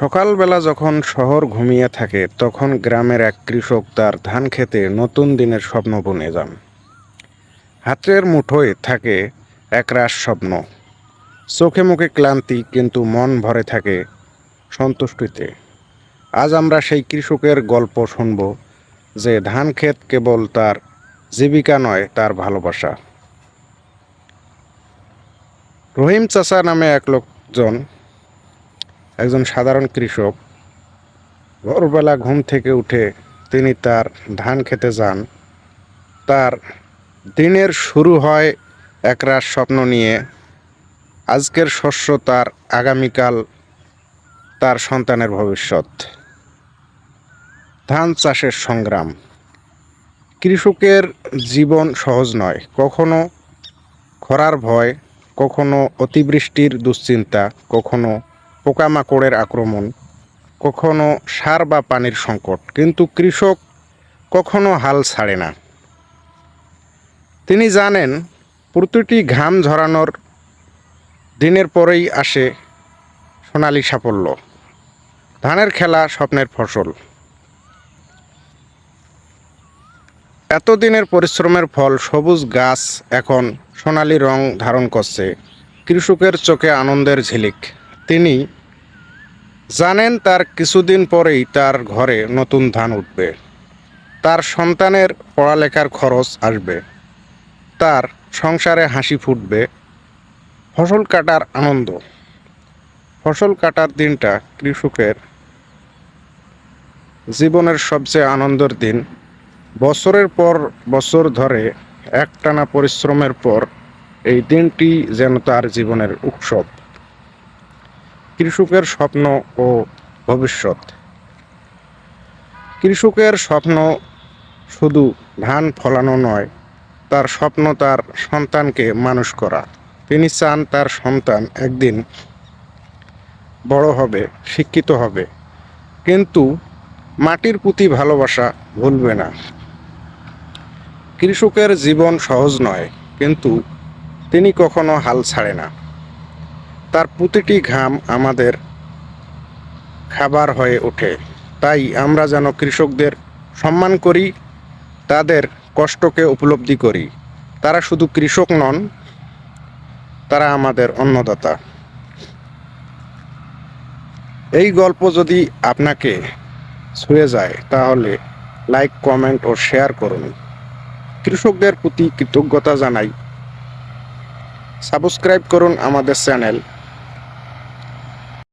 সকালবেলা যখন শহর ঘুমিয়ে থাকে, তখন গ্রামের এক কৃষক তার ধান খেতে নতুন দিনের স্বপ্ন বুনে যান। হাতের মুঠোয় থাকে একরাশ স্বপ্ন। চোখে মুখে ক্লান্তি, কিন্তু মন ভরে থাকে সন্তুষ্টিতে। আজ আমরা সেই কৃষকের গল্প শুনব যে ধান ক্ষেত কেবল তার জীবিকা নয়, তার ভালোবাসা। রহিম চাচা নামে এক লোকজন একজন সাধারণ কৃষক। ভোরবেলা ঘুম থেকে উঠে তিনি তার ধান খেতে যান। তার দিনের শুরু হয় একরাশ স্বপ্ন নিয়ে। আজকের শস্য তার আগামীকাল তার সন্তানের ভবিষ্যৎ। ধান চাষের সংগ্রাম। কৃষকের জীবন সহজ নয়। কখনো খরার ভয়, কখনো অতিবৃষ্টির দুশ্চিন্তা, কখনো পোকামাকড়ের আক্রমণ, কখনো সার বা পানির সংকট, কিন্তু কৃষক কখনো হাল ছাড়ে না। তিনি জানেন, প্রতিটি ঘাম ঝরানোর দিনের পরেই আসে সোনালি সাফল্য। ধানের খেলা স্বপ্নের ফসল। এতদিনের পরিশ্রমের ফল সবুজ গাছ এখন সোনালি রং ধারণ করছে। কৃষকের চোখে আনন্দের ঝিলিক। তিনি জানেন তার কিছুদিন পরেই তার ঘরে নতুন ধান উঠবে। তার সন্তানের পড়ালেখার খরচ আসবে। তার সংসারে হাসি ফুটবে। ফসল কাটার আনন্দ। ফসল কাটার দিনটা কৃষকের জীবনের সবচেয়ে আনন্দের দিন। বছরের পর বছর ধরে একটানা পরিশ্রমের পর এই দিনটি যেন তার জীবনের উৎসব। কৃষকের স্বপ্ন ও ভবিষ্যৎ। কৃষকের স্বপ্ন শুধু ধান ফলানো নয়, তার স্বপ্ন তার সন্তানকে মানুষ করা। তিনি চান তার সন্তান একদিন বড় হবে, শিক্ষিত হবে। কিন্তু মাটির প্রতি ভালোবাসা ভুলবে না। কৃষকের জীবন সহজ নয়, কিন্তু তিনি কখনো হাল ছাড়ে না। তার প্রতিটি ঘাম আমাদের খাবার হয়ে ওঠে। তাই আমরা যেন কৃষকদের সম্মান করি, তাদের কষ্টকে উপলব্ধি করি। তারা শুধু কৃষক নন, তারা আমাদের অন্নদাতা। এই গল্প যদি আপনাকে ছুঁয়ে যায়, তাহলে লাইক, কমেন্ট ও শেয়ার করুন। কৃষকদের প্রতি কৃতজ্ঞতা জানাই। সাবস্ক্রাইব করুন আমাদের চ্যানেল।